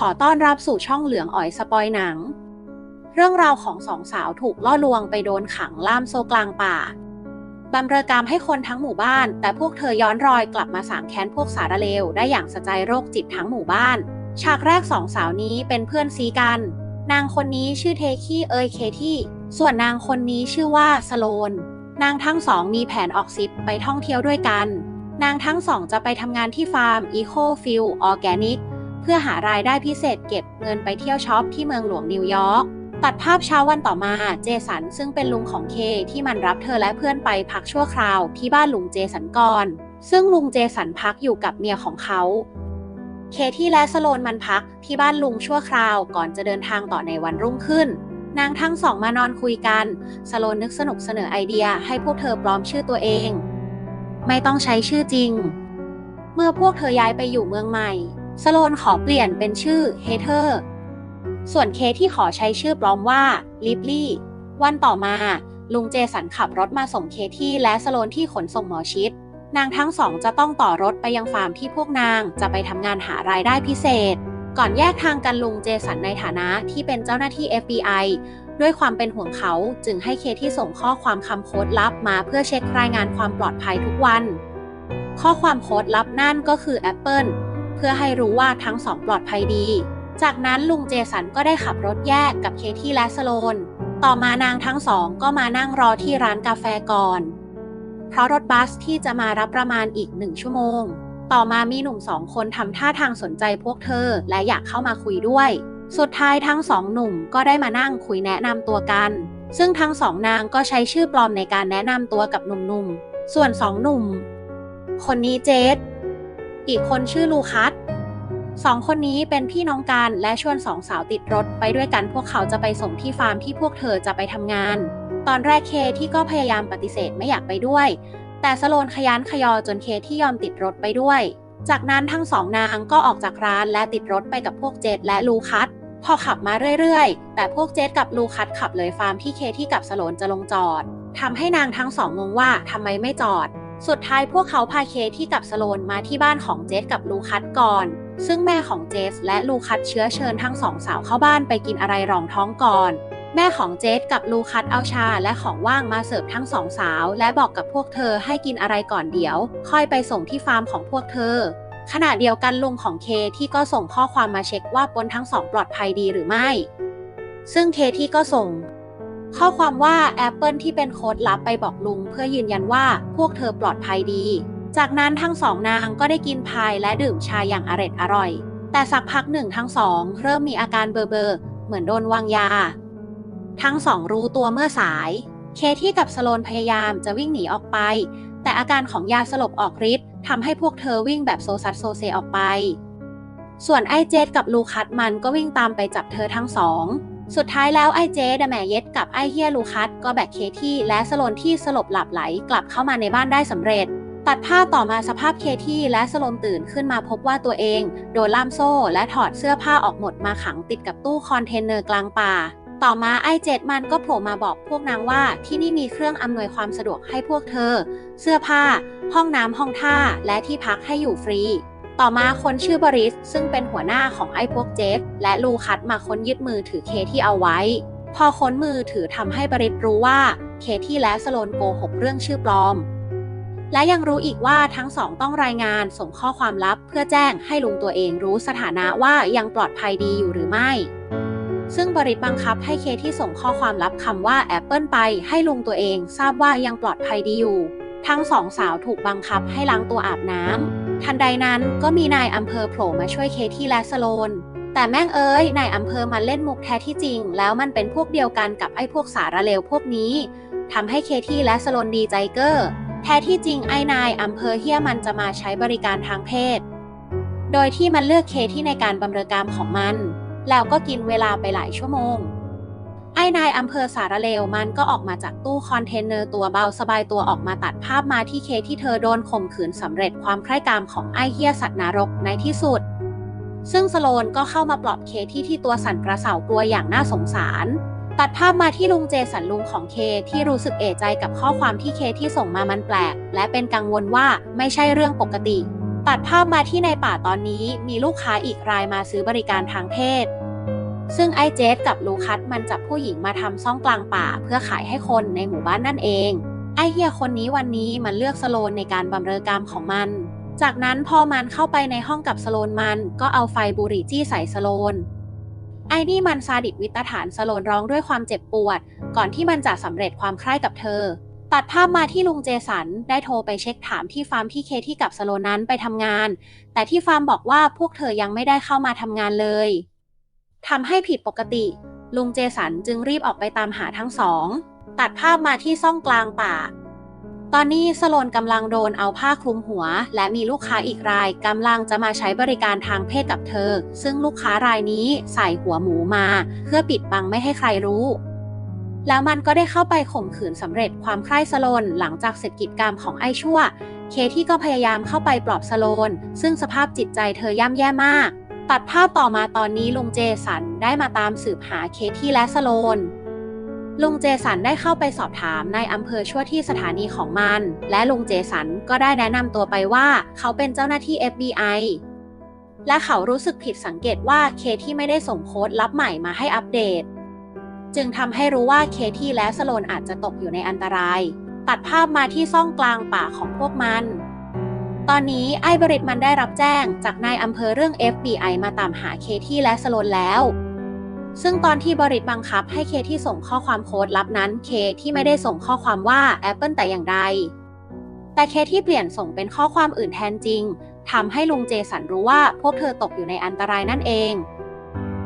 ขอต้อนรับสู่ช่องเหลืองอ๋อยสปอยหนัง เรื่องราวของสองสาวถูกล่อลวงไปโดนขังล่ามโซกลางป่าบำเรอกรรมให้คนทั้งหมู่บ้าน แต่พวกเธอย้อนรอยกลับมาสางแค้นพวกสารเลวได้อย่างสะใจโรคจิตทั้งหมู่บ้าน ฉากแรกสองสาวนี้เป็นเพื่อนซีกัน นางคนนี้ชื่อเทคี้เอยเคที่ส่วนนางคนนี้ชื่อว่าสโลน นางทั้งสองมีแผนออกซิปไปท่องเที่ยวด้วยกัน นางทั้งสองจะไปทำงานที่ฟาร์ม Eco Fuel Organic เพื่อหารายได้พิเศษเก็บเงินไปเที่ยวช็อปที่เมืองหลวงนิวยอร์กตัดภาพเช้าวันต่อมาเจสันซึ่งเป็นลุงของเคที่มันรับเธอและเพื่อนไปพักชั่วคราวที่บ้านลุงเจสันก่อน ซึ่งลุงเจสันพักอยู่กับเมียของเขา เคที่และสโลนมันพักที่บ้านลุงชั่วคราวก่อนจะเดินทางต่อในวันรุ่งขึ้น นางทั้งสองมานอนคุยกัน สโลนนึกสนุกเสนอไอเดียให้พวกเธอปลอมชื่อตัวเอง ไม่ต้องใช้ชื่อจริง เมื่อพวกเธอย้ายไปอยู่เมืองใหม่ สโลนขอเปลี่ยนเป็นชื่อเฮเธอร์ส่วนเคที่ขอใช้ชื่อปลอมว่าลิปลี่ วันต่อมา ลุงเจสันขับรถมาส่งเคที่และสโลนที่ขนส่งหมอชิด นางทั้งสองจะต้องต่อรถไปยังฟาร์มที่พวกนางจะไปทำงานหารายได้พิเศษ ก่อนแยกทางกันลุงเจสันในฐานะที่เป็นเจ้าหน้าที่ FBI ด้วยความเป็นห่วงเขาจึงให้เคที่ส่งข้อความคำโค้ดลับมาเพื่อเช็ครายงานความปลอดภัยทุกวัน ข้อความโค้ดลับนั่นก็คือ Apple เพื่อให้รู้ว่าทั้งสองปลอดภัยดี จากนั้นลุงเจสันก็ได้ขับรถแยกกับเคที่และสโลน ต่อมานางทั้งสองก็มานั่งรอที่ร้านกาแฟก่อน เพราะรถบัสที่จะมารับประมาณอีกหนึ่งชั่วโมง ต่อมามีหนุ่มสองคนทำท่าทางสนใจพวกเธอและอยากเข้ามาคุยด้วย สุดท้ายทั้งสองหนุ่มก็ได้มานั่งคุยแนะนำตัวกัน ซึ่งทั้งสองนางก็ใช้ชื่อปลอมในการแนะนำตัวกับหนุ่มๆ ส่วนสองหนุ่ม คนนี้เจส อีกคนชื่อลูคัสสองคนนี้เป็นพี่น้องกันและชวนสองสาวติดรถไปด้วยกันพวกเขาจะไปส่งที่ฟาร์มที่พวกเธอจะไปทำงาน ตอนแรกเคที่ก็พยายามปฏิเสธไม่อยากไปด้วย แต่สโลนขยันขยอจนเคที่ยอมติดรถไปด้วย จากนั้นทั้งสองนางก็ออกจากร้านและติดรถไปกับพวกเจดและลูคัสพอขับมาเรื่อยๆ แต่พวกเจดกับลูคัสขับเลยฟาร์มที่เคที่กับสโลนจะลงจอดทำให้นางทั้งสองงงว่าทำไมไม่จอด สุดท้ายพวกเขาพาเคที่กับสโลนมาที่บ้านของเจสกับลูคัสก่อน ซึ่งแม่ของเจสและลูคัสเชื้อเชิญทั้งสองสาวเข้าบ้านไปกินอะไรรองท้องก่อน แม่ของเจสกับลูคัสเอาชาและของว่างมาเสิร์ฟทั้งสองสาว และบอกกับพวกเธอให้กินอะไรก่อนเดี๋ยว ค่อยไปส่งที่ฟาร์มของพวกเธอ ขณะเดียวกันลุงของเคที่ก็ส่งข้อความมาเช็คว่าปนทั้งสองปลอดภัยดีหรือไม่ ซึ่งเคที่ก็ส่ง ข้อความว่า Apple ที่เป็นโค้ดลับไปบอกลุง เพื่อยืนยันว่าพวกเธอปลอดภัยดี จากนั้นทั้งสองนางก็ได้กินพายและดื่มชาอย่างอร็ดอร่อย แต่สักพักหนึ่งทั้งสอง เริ่มมีอาการเบอเบอเหมือนโดนวางยา ทั้งสองรู้ตัวเมื่อสาย เคที่กับสโลนพยายามจะวิ่งหนีออกไป แต่อาการของยาสลบออกฤทธิ์ทำให้พวกเธอวิ่งแบบโซซัสโซเซออกไป ส่วนไอเจดกับลูคัสมันก็วิ่งตามไปจับเธอทั้งสอง สุดท้ายแล้วไอ้เจ๊ดแหมเย็ดกับไอ้เฮียลูคัสก็แบกเคที่และสโลนที่สลบหลับไหลกลับเข้ามาในบ้านได้สำเร็จ ตัดภาต่อมาสภาพเคที่และสโลนตื่นขึ้นมาพบว่าตัวเอง โดนล่ามโซ่และถอดเสื้อผ้าออกหมดมาขังติดกับตู้คอนเทนเนอร์กลางป่า ต่อมาไอ้เจ็ดมันก็โผล่มาบอกพวกนางว่าที่นี่มีเครื่องอำนวยความสะดวกให้พวกเธอ เสื้อผ้า ห้องน้ำห้องท่าและที่พักให้อยู่ฟรี ต่อมาคนชื่อบริสซึ่งเป็นหัวหน้าของไอ้พวกเจฟ และลูคัสมาค้นยึดมือถือเคที่เอาไว้ พอค้นมือถือทำให้บริสรู้ว่าเคที่และสโลนโกหกเรื่องชื่อปลอม และยังรู้อีกว่าทั้งสองต้องรายงานส่งข้อความลับเพื่อแจ้งให้ลุงตัวเองรู้สถานะว่ายังปลอดภัยดีอยู่หรือไม่ ซึ่งบริษบังคับให้เคที่ส่งข้อความลับคำว่า Apple ไปให้ลุงตัวเองทราบว่ายังปลอดภัยดีอยู่ ทั้งสองสาวถูกบังคับให้ล้างตัวอาบน้ำ ทันใดนั้นก็มีนายอำเภอโผล่มาช่วยเคที่และสโลน แต่แม่งเอ้ยนายอำเภอมันเล่นมุกแท้ที่จริง แล้วมันเป็นพวกเดียวกันกับไอ้พวกสารเลวพวกนี้ทำให้เคที่และสโลนดีใจเกอร์แท้ที่จริงไอ้นายอำเภอเฮียมันจะมาใช้บริการทางเพศ โดยที่มันเลือกเคที่ในการบำเรอกรรมของมัน แล้วก็กินเวลาไปหลายชั่วโมง ไอ้นายอำเภอสารเลวมันก็ออกมาจากตู้คอนเทนเนอร์ตัวเบาสบายตัวออกมาตัดภาพมาที่เคที่เธอโดนข่มขืนสำเร็จความใคร่กามของไอ้เฮียสัตว์นรกในที่สุด ซึ่งสโลนก็เข้ามาปลอบเคที่ที่ตัวสั่นกระเสากลัวอย่างน่าสงสาร ตัดภาพมาที่ลุงเจสันลุงของเคที่รู้สึกเอะใจกับข้อความที่เคที่ส่งมามันแปลก และเป็นกังวลว่าไม่ใช่เรื่องปกติ ตัดภาพมาที่ในป่าตอนนี้มีลูกค้าอีกรายมาซื้อบริการทางเพศ ซึ่งไอเจสกับลูคัสมันจับผู้หญิงมาทำซ่องกลางป่า เพื่อขายให้คนในหมู่บ้านนั่นเอง ไอเฮียคนนี้วันนี้มันเลือกสโลนในการบำเรอกรรมของมัน จากนั้นพอมันเข้าไปในห้องกับสโลนมันก็เอาไฟบุหรี่จี้ใส่สโลน ไอนี่มันซาดิสวิตฐานสโลนร้องด้วยความเจ็บปวด ก่อนที่มันจะสำเร็จความใคร่กับเธอ ตัดภาพมาที่ลุงเจสันได้โทรไปเช็คถามที่ฟาร์มที่เคที่กับสโลนนั้นไปทำงาน แต่ที่ฟาร์มบอกว่าพวกเธอยังไม่ได้เข้ามาทำงานเลย ทำให้ผิดปกติ ลุงเจสันจึงรีบออกไปตามหาทั้งสอง ตัดภาพมาที่ซ่องกลางป่า ตอนนี้สโลนกำลังโดนเอาผ้าคลุมหัว และมีลูกค้าอีกรายกำลังจะมาใช้บริการทางเพศกับเธอ ซึ่งลูกค้ารายนี้ใส่หัวหมูมา เพื่อปิดบังไม่ให้ใครรู้แล้วมันก็ได้เข้าไปข่มขืนสำเร็จความใคร่สโลนหลังจากเสร็จกิจกรรมของไอชั่ว เคที่ก็พยายามเข้าไปปลอบสโลนซึ่งสภาพจิตใจเธอย่ำแย่มาก ตัดภาพต่อมาตอนนี้ลุงเจสันได้มาตามสืบหาเคที่และสโลน ลุงเจสันได้เข้าไปสอบถามในอำเภอชั่วที่สถานีของมัน และลุงเจสันก็ได้แนะนำตัวไปว่าเขาเป็นเจ้าหน้าที่ FBI และเขารู้สึกผิดสังเกตว่าเคที่ไม่ได้ส่งโค้ดลับใหม่มาให้อัปเดต จึงทำให้รู้ว่าเคที่และสโลนอาจจะตกอยู่ในอันตราย ตัดภาพมาที่ซ่องกลางป่าของพวกมัน ตอนนี้ไอ้บริตมันได้รับแจ้งจากนายอำเภอเรื่อง FBI มาตามหาเคที่และสโลนแล้ว ซึ่งตอนที่บริตบังคับให้เคที่ส่งข้อความโค้ดลับนั้น เคที่ไม่ได้ส่งข้อความว่า Apple แต่อย่างใด แต่เคที่เปลี่ยนส่งเป็นข้อความอื่นแทนจริงทำให้ลุงเจสันรู้ว่าพวกเธอตกอยู่ในอันตรายนั่นเอง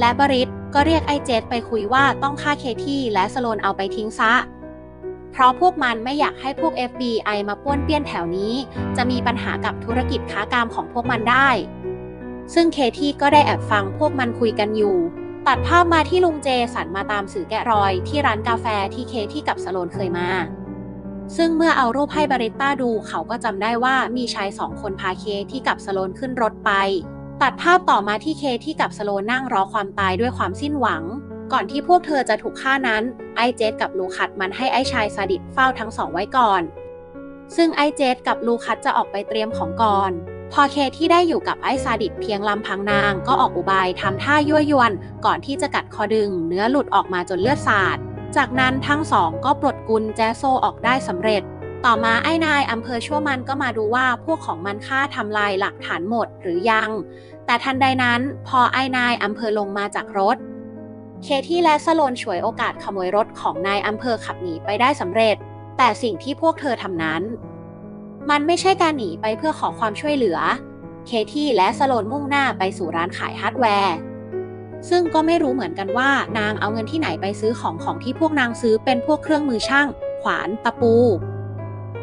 และบริตก็เรียกไอ้เจสไปคุยว่าต้องฆ่าเคที่และสโลนเอาไปทิ้งซะ เพราะพวกมันไม่อยากให้พวก FBI มาป้วนเปี้ยนแถวนี้ จะมีปัญหากับธุรกิจค้ากามของพวกมันได้ ซึ่งเคที่ก็ได้แอบฟังพวกมันคุยกันอยู่ ตัดภาพมาที่ลุงเจสันมาตามสื่อแกะรอยที่ร้านกาแฟที่เคที่กับสโลนเคยมา ซึ่งเมื่อเอารูปให้บาริต้าดูเขาก็จำได้ว่ามีชายสองคนพาเคที่กับสโลนขึ้นรถไป ตัดภาพต่อมาที่เคที่กับสโลนนั่งรอความตายด้วยความสิ้นหวัง ก่อนที่พวกเธอจะถูกฆ่านั้น ไอเจสกับลูคัสมันให้ไอชายซาดิสเฝ้าทั้งสองไว้ก่อน ซึ่งไอเจสกับลูคัสจะออกไปเตรียมของก่อน พอเคที่ได้อยู่กับไอซาดิสเพียงลำพังนางก็ออกอุบายทำท่ายั่วยวน ก่อนที่จะกัดคอดึง เนื้อหลุดออกมาจนเลือดสาด จากนั้นทั้งสองก็ปลดกุญแจโซออกได้สำเร็จต่อมาไอ้นายอำเภอชั่วมันก็มาดูว่าพวกของมันฆ่าทำลายหลักฐานหมดหรือยัง แต่ทันใดนั้นพอไอ้นายอำเภอลงมาจากรถ เคที่และสโลนฉวยโอกาสขโมยรถของนายอำเภอขับหนีไปได้สำเร็จ แต่สิ่งที่พวกเธอทำนั้น มันไม่ใช่การหนีไปเพื่อขอความช่วยเหลือ เคที่และสโลนมุ่งหน้าไปสู่ร้านขายฮาร์ดแวร์ ซึ่งก็ไม่รู้เหมือนกันว่านางเอาเงินที่ไหนไปซื้อของของที่พวกนางซื้อเป็นพวกเครื่องมือช่าง ขวาน ตะปู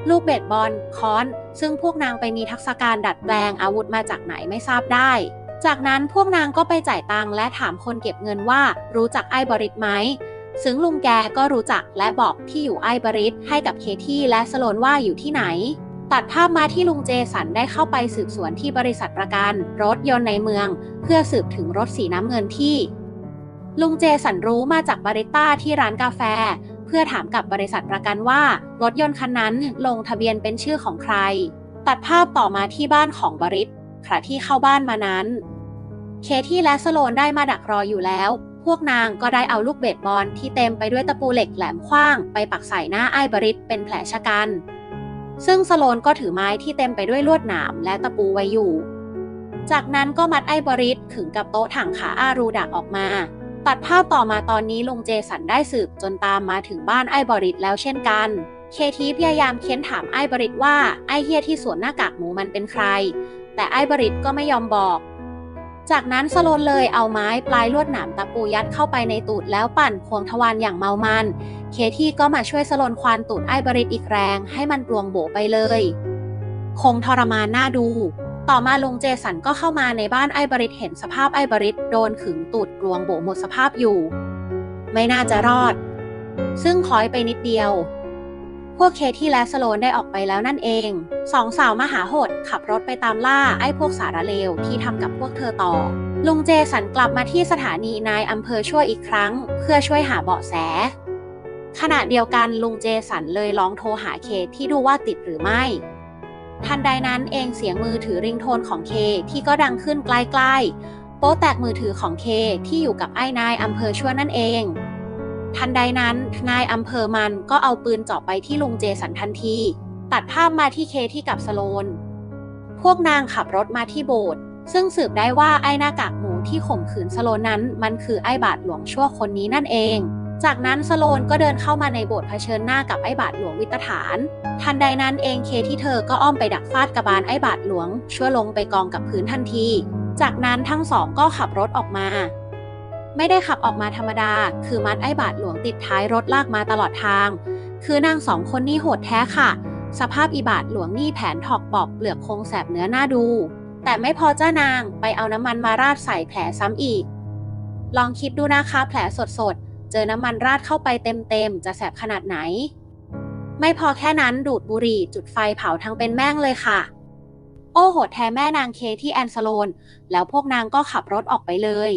ลูกเบสบอล ค้อน ซึ่งพวกนางไปมีทักษะการดัดแปลงอาวุธมาจากไหนไม่ทราบได้ จากนั้นพวกนางก็ไปจ่ายตังค์และถามคนเก็บเงินว่ารู้จักไอ้บริตไหม ซึ่งลุงแกก็รู้จักและบอกที่อยู่ไอ้บริตให้กับเคที่และสโลนว่าอยู่ที่ไหน ตัดภาพมาที่ลุงเจสันได้เข้าไปสืบสวนที่บริษัทประกันรถยนต์ในเมือง เพื่อสืบถึงรถสีน้ำเงินที่ ลุงเจสันรู้มาจากบาริต้าที่ร้านกาแฟ เพื่อถามกับบริษัทประกันว่ารถยนต์คันนั้นลงทะเบียนเป็นชื่อของใคร ตัดภาพต่อมาที่บ้านของบริสขณะที่เข้าบ้านมานั้น เคที่และสโลนได้มาดักรออยู่แล้ว พวกนางก็ได้เอาลูกเบสบอลที่เต็มไปด้วยตะปูเหล็กแหลมขว้าง ไปปักใส่หน้าไอ้บริสเป็นแผลชะกัน ซึ่งสโลนก็ถือไม้ที่เต็มไปด้วยลวดหนามและตะปูไว้อยู่ จากนั้นก็มัดไอ้บริสขึงกับโต๊ะถังขาอารูดักออกมา ตัดภาพต่อมาตอนนี้ลุงเจสันได้สืบจนตามมาถึงบ้านไอ้บริสแล้วเช่นกันเคทีพยายามเค้นถามไอ้บริสว่าไอ้เฮียที่สวมหน้ากากหมูมันเป็นใคร แต่ไอ้บริสก็ไม่ยอมบอก จากนั้นสโลนเลยเอาไม้ปลายลวดหนามตะปูยัดเข้าไปในตูดแล้วปั่นควงทวารอย่างเมามัน เคที่ก็มาช่วยสโลนควานตูดไอ้บริสอีกแรง ให้มันรวงโบไปเลย คงทรมานน่าดู ต่อมาลุงเจสันก็เข้ามาในบ้านไอ้บริสเห็นสภาพไอ้บริสโดนขึงตูดกลวงโบหมดสภาพอยู่ ไม่น่าจะรอด ซึ่งคล้อยไปนิดเดียว วกเคที่และสโลนได้ออกไปแล้วนั่นเอง สองสาวมหาโหดขับรถไปตามล่าไอ้พวกสารเลวที่ทำกับพวกเธอต่อ ลุงเจสันกลับมาที่สถานีนายอำเภอช่วยอีกครั้ง เพื่อช่วยหาเบาะแส ขณะเดียวกันลุงเจสันเลยลองโทรหาเคที่ดูว่าติดหรือไม่ ทันใดนั้นเองเสียงมือถือริงโทนของเคที่ก็ดังขึ้นใกล้ๆโป๊ะแตกมือถือของเคที่อยู่กับไอ้นายอำเภอชั่วนั่นเอง ทันใดนั้นนายอำเภอมันก็เอาปืนเจาะไปที่ลุงเจสันทันที ตัดภาพมาที่เคที่กับสโลน พวกนางขับรถมาที่โบสถ์ซึ่งสืบได้ว่าไอ้หน้ากากหมูที่ข่มขืนสโลนนั้น มันคือไอ้บาทหลวงชั่วคนนี้นั่นเอง จากนั้นสโลนก็เดินเข้ามาในโบสถ์เผชิญหน้ากับไอ้บาทหลวงวิตฐาน ทันใดนั้นเองเคที่เธอก็อ้อมไปดักฟาดกระบาลไอ้บาทหลวง ชั่วลงไปกองกับพื้นทันที จากนั้นทั้งสองก็ขับรถออกมา ไม่ได้ขับออกมาธรรมดา คือมัดไอ้บาทหลวงติดท้ายรถลากมาตลอดทาง คือนางสองคนนี่โหดแท้ค่ะ สภาพอีบาทหลวงนี่แผนถอกปอกเปลือกคงแสบเนื้อหน้าดู แต่ไม่พอเจ้านางไปเอาน้ำมันมาราดใส่แผลซ้ำอีก ลองคิดดูนะคะ แผลสดๆ เจอน้ำมันราดเข้าไปเต็มๆ จะแสบขนาดไหน ไม่พอแค่นั้นดูดบุหรี่จุดไฟเผาทั้งเป็นแม่งเลยค่ะ โอ้โหดแท้แม่นางเคที่แอนสโลน แล้วพวกนางก็ขับรถออกไปเลย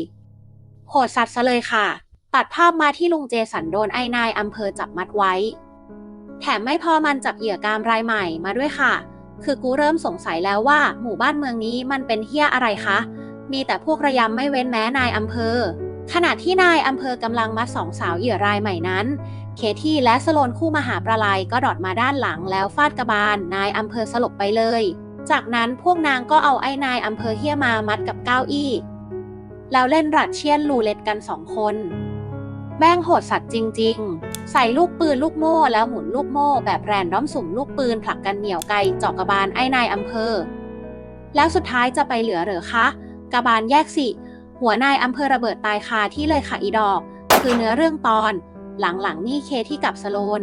หดสัตว์ซะเลยค่ะ ตัดภาพมาที่ลุงเจสันโดนไอ้นายอำเภอจับมัดไว้ แถมไม่พอมันจับเหยื่อกามรายใหม่มาด้วยค่ะ คือกูเริ่มสงสัยแล้วว่า หมู่บ้านเมืองนี้มันเป็นเฮี้ยอะไรคะ มีแต่พวกระยำไม่เว้นแม้นายอำเภอ ขณะที่นายอำเภอกำลังมัดสองสาวเหยื่อรายใหม่นั้น เคที่และสโลนคู่มหาประลายก็ดอดมาด้านหลังแล้วฟาดกระบาลนายอำเภอสลบไปเลย จากนั้นพวกนางก็เอาไอ้นายอำเภอเฮี้ยมามัดกับเก้าอี้ แล้วเล่นรัดเชียนลูเล็ตกันสองคน แม่งโหดสัตว์จริง ๆ ใส่ลูกปืนลูกโม่แล้วหมุนลูกโม่แบบแรนด้อมสุ่มลูกปืนผลักกันเหนียวไกลจาะกระบาลไอ้นายอำเภอ แล้วสุดท้ายจะไปเหลือเหรอคะกระบาลแยกสิ หัวนายอำเภอระเบิดตายคาที่เลยค่ะอีดอก คือเนื้อเรื่องตอน หลังๆนี่เคที่กับสโลน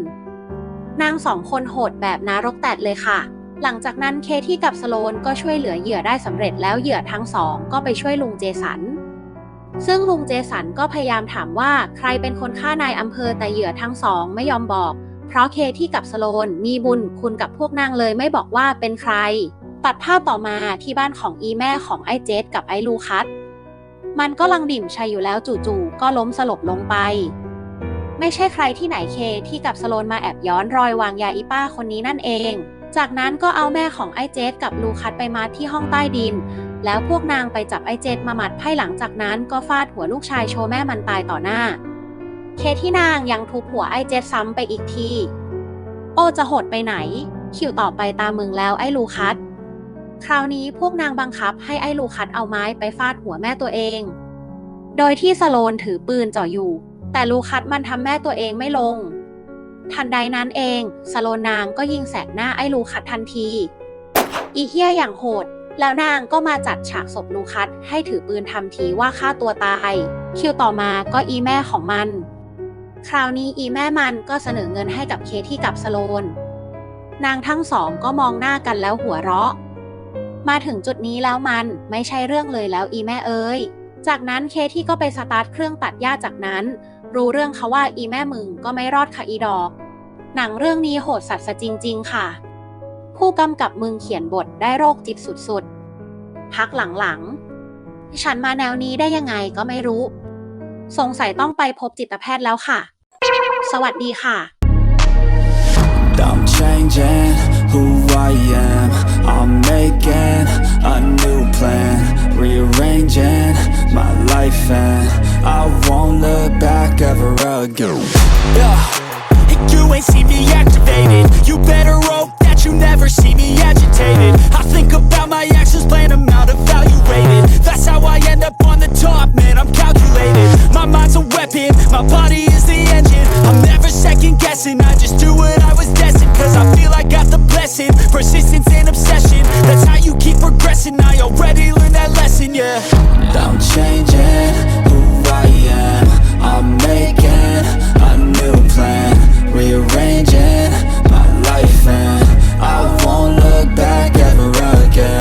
นางสองคนโหดแบบนารกแตดเลยค่ะ หลังจากนั้นเคที่กับสโลนก็ช่วยเหลือเหยื่อได้สำเร็จแล้วเหยื่อทั้งสองก็ไปช่วยลุงเจสัน ซึ่งลุงเจสันก็พยายามถามว่าใครเป็นคนฆ่านายอำเภอแต่เหยื่อทั้งสองไม่ยอมบอก เพราะเคที่กับสโลนมีบุญคุณกับพวกนางเลยไม่บอกว่าเป็นใคร ตัดภาพต่อมาที่บ้านของอีแม่ของไอ้เจสกับไอ้ลูคัสมันก็ลังดิ่มชัยอยู่แล้วจู่ๆก็ล้มสลบลงไป ไม่ใช่ใครที่ไหนเคที่กับสโลนมาแอบย้อนรอยวางยาอีป้าคนนี้นั่นเอง จากนั้นก็เอาแม่ของไอ้เจสกับลูคัสไปมาที่ห้องใต้ดิน แล้วพวกนางไปจับไอเจสมาหมัดไพ่หลังจากนั้นก็ฟาดหัวลูกชายโชว์แม่มันตายต่อหน้า เคที่นางยังทุบหัวไอเจสซ้ำไปอีกที โอจะโหดไปไหน คิวต่อไปตามมึงแล้วไอ้ลูคัสคราวนี้พวกนางบังคับให้ไอ้ลูคัสเอาไม้ไปฟาดหัวแม่ตัวเอง โดยที่สโลนถือปืนจ่ออยู่ แต่ลูคัสมันทำแม่ตัวเองไม่ลง ทันใดนั้นเอง สโลนางก็ยิงแสกหน้าไอ้ลูคัสทันที อีเฮียอย่างโหด แล้วนางก็มาจัดฉากศพลูคัสให้ถือปืนทำทีว่าฆ่าตัวตายคิวต่อมาก็อีแม่ของมัน คราวนี้อีแม่มันก็เสนอเงินให้กับเคที่กับสโลน นางทั้งสองก็มองหน้ากันแล้วหัวเราะ มาถึงจุดนี้แล้วมันไม่ใช่เรื่องเลยแล้วอีแม่เอ้ย จากนั้นเคที่ก็ไปสตาร์ทเครื่องตัดหญ้าจากนั้น รู้เรื่องเขาว่าอีแม่มึงก็ไม่รอดค่ะอีดอก หนังเรื่องนี้โหดสัตว์จริง ๆ ค่ะ ผู้กำกับมึงเขียนบทได้โรคจิตสุดๆ พักหลังๆ ฉันมาแนวนี้ได้ยังไงก็ไม่รู้ สงสัยต้องไปพบจิตแพทย์แล้วค่ะ สวัสดีค่ะ I'm changing who I am. I'm making a new plan, rearranging my life, and I won't look back ever again. Yeah. You ain't see me activated. You better hope you never see me agitated. I think about my actions, plan them out, evaluated. That's how I end